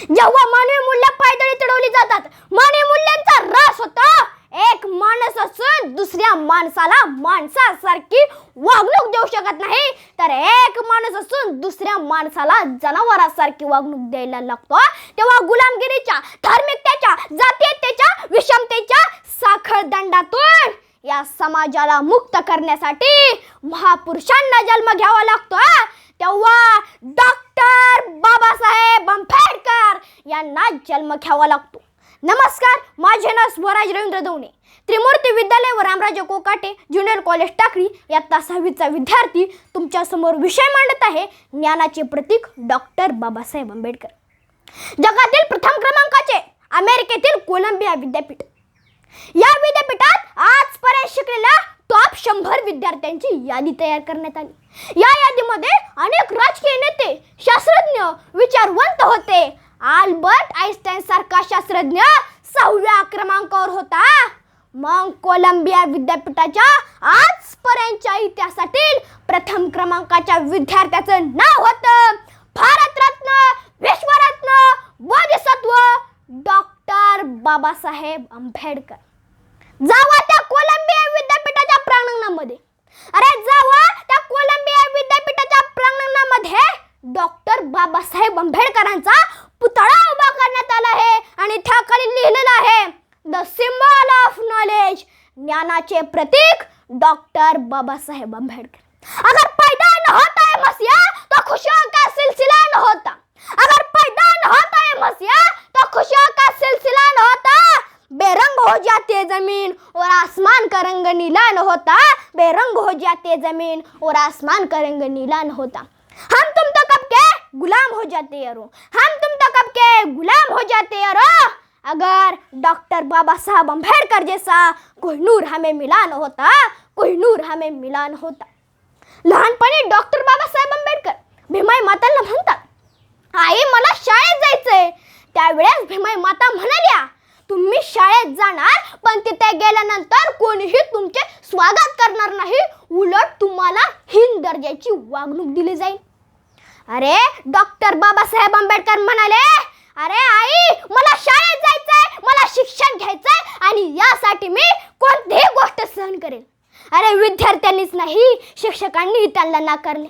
जेव्हा मानवी मूल्य पायदळी चढवली जातात मानवी मूल्यांचा ऱ्हास होतो. एक माणूस असून दुसऱ्या माणसाला माणसासारखी वागणूक देऊ शकत नाही. तर एक माणूस असून दुसऱ्या माणसाला जनावरासारखी वागणूक द्यायला लागतो. तेव्हा गुलामगिरीच्या धार्मिकतेच्या जातीयतेच्या विषमतेच्या साखळदंडातून या समाजाला मुक्त करण्यासाठी महापुरुषांना जन्म घ्यावा लागतो. तेव्हा डॉक्टर यांना जन्म घ्यावा लागतो. नमस्कार माझे नाव स्वराज रवींद्र दवणे त्रिमूर्ती विद्यालय व रामराजे कोकाटे ज्युनियर कॉलेज टाकळी या सहावीचा विद्यार्थी तुमच्यासमोर विषय मांडत आहे ज्ञानाचे प्रतीक डॉक्टर बाबासाहेब आंबेडकर. जगातील प्रथम क्रमांकाचे अमेरिकेतील कोलंबिया विद्यापीठ. या विद्यापीठात आजपर्यंत शिकलेल्या टॉप शंभर विद्यार्थ्यांची यादी तयार करण्यात आली. या यादीमध्ये अनेक राजकीय नेते शास्त्रज्ञ विचारवंत होते. आल्बर्ट आईन्स्टाईन सारखा शास्त्रज्ञ सहाव्या क्रमांकावर होता. मग कोलंबिया विद्यापीठाच्या आजपर्यंतच्या इतिहासातील प्रथम क्रमांकाच्या विद्यार्थ्याचं नाव होतं भारतरत्न विश्वरत्न बोधिसत्व डॉक्टर बाबासाहेब आंबेडकर. जावा त्या कोलंबिया विद्यापीठाच्या प्रांगणामध्ये. अरे जावा त्या कोलंबिया विद्यापीठाच्या प्रांगणामध्ये डॉक्टर बाबासाहेब आंबेडकरांचा पुतळा उभा करण्यात आला आहे आणि त्या खाली लिहिलेलं आहे द सिम्बॉल ऑफ नॉलेज ज्ञानाचे प्रतीक डॉक्टर बाबासाहेब आंबेडकर. अगर पैदा न होता है मसीहा तो खुशियों का सिलसिला न होता. अगर पैदा न होता है मसीहा तो खुशियों का सिलसिला न होता. बेरंग हो जाती है जमीन और आसमान का रंग नीला न होता. बेरंग हो जाती है जमीन और आसमान का रंग नीला न होता. हम तुम गुलाम हो जाते यारो। हम तुम तक कब के गुलाम हो जाते यारो। अगर डॉक्टर बाबा साहब अम्बेडकर जैसा कोई नूर हमें मिला न होता कोई नूर हमें मिला न होता। लहानपणी डॉक्टर बाबासाहेब आंबेडकर भीमाई माताला म्हणतात आई मला शाळेत जायचंय. त्यावेळेस भीमाई माता म्हणाल्या तुम्ही शाळेत जाणार पण तिथे गेल्यानंतर कोणीही तुमचे स्वागत करणार नाही. उलट तुम्हाला हिंद दर्जाची वागणूक दिली जाईल. अरे डॉक्टर बाबासाहेब आंबेडकर म्हणाले अरे आई मला शाळेत जायचंय मला शिक्षण घ्यायचंय आणि यासाठी मी कोणतीही गोष्ट सहन करेन. अरे विद्यार्थ्यांनीच नाही शिक्षकांनी त्यांना नाकारले.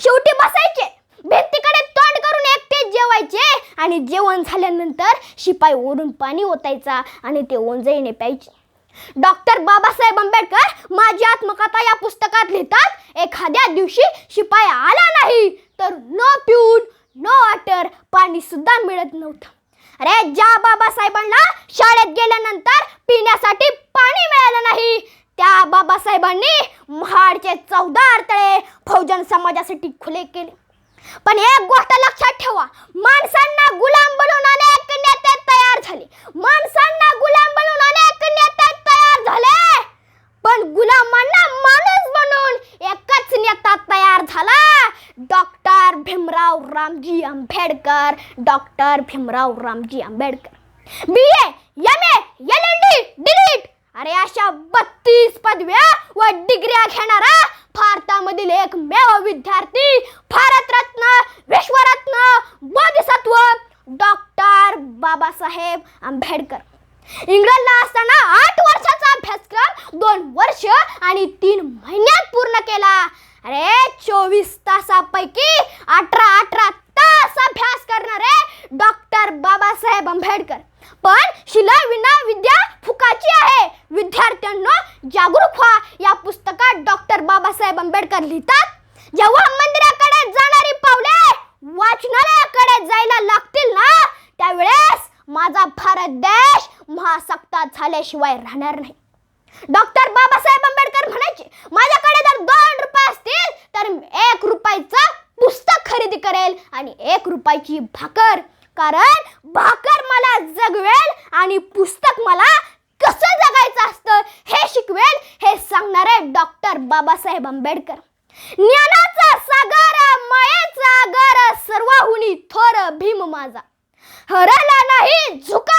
शेवटी बसायचे भिंतीकडे तोंड करून एकटे जेवायचे आणि जेवण झाल्यानंतर शिपाई ओढून पाणी ओतायचा आणि ते ओंजळीने प्यायचे. डॉक्टर बाबासाहेब आंबेडकर माझी आत्मकथा या पुस्तकात लिहितात एखाद्या दिवशी शिपाई आला नाही तर न पिऊन न वॉटर पाणी सुद्धा मिळत नव्हतं. अरे ज्या बाबासाहेबांना शाळेत गेल्यानंतर पिण्यासाठी पाणी मिळालं नाही त्या बाबासाहेबांनी महाडचे चौदा अडथळे फौजन समाजासाठी खुले केले. पण एक गोष्ट लक्षात ठेवा माणसांना गुलाम बनवून अनेक नेते तयार झाले. माणसांना गुलाम बनवून अनेक नेते तयार झाले. पण गुलामांना माणूस बनवून एकच नेता तयार झाला doctor Bhimrao Ramji Ambedkar doctor Bhimrao Ramji Ambedkar. B A M A L N D DLitt अरे अशा बत्तीस पदव्या व डिग्र्या घेणारा भारतामधील एकमेव विद्यार्थी भारतरत्न विश्वरत्न बोधिसत्व डॉक्टर बाबासाहेब आंबेडकर. इंग्लंडला असताना बाबासाहेब आंबेडकर. पण शिला विना विद्या फुकाची आहे. विद्यार्थ्यांना जागरूक व्हा. या पुस्तकात डॉक्टर बाबासाहेब आंबेडकर लिहितात जेव्हा मंदिराकडे जाणारी पावले वाचनालयाकडे जायला लागतील ना त्यावेळेस माझा भारत देश महासत्ता झाल्याशिवाय राहणार नाही. डॉक्टर बाबासाहेब आंबेडकर म्हणायचे माझ्याकडे जर दोन रुपये असतील तर एक रुपयाचं पुस्तक खरेदी करेल आणि एक रुपयाची भाकर कारण भाकर मला जगवेल आणि पुस्तक मला कसं जगायचं असतं हे शिकवेल हे सांगणारे डॉक्टर बाबासाहेब आंबेडकर. ज्ञानाचा सागर मयेचा आगर सर्वाहुनी थोर भीम माझा. हरला नाही झुका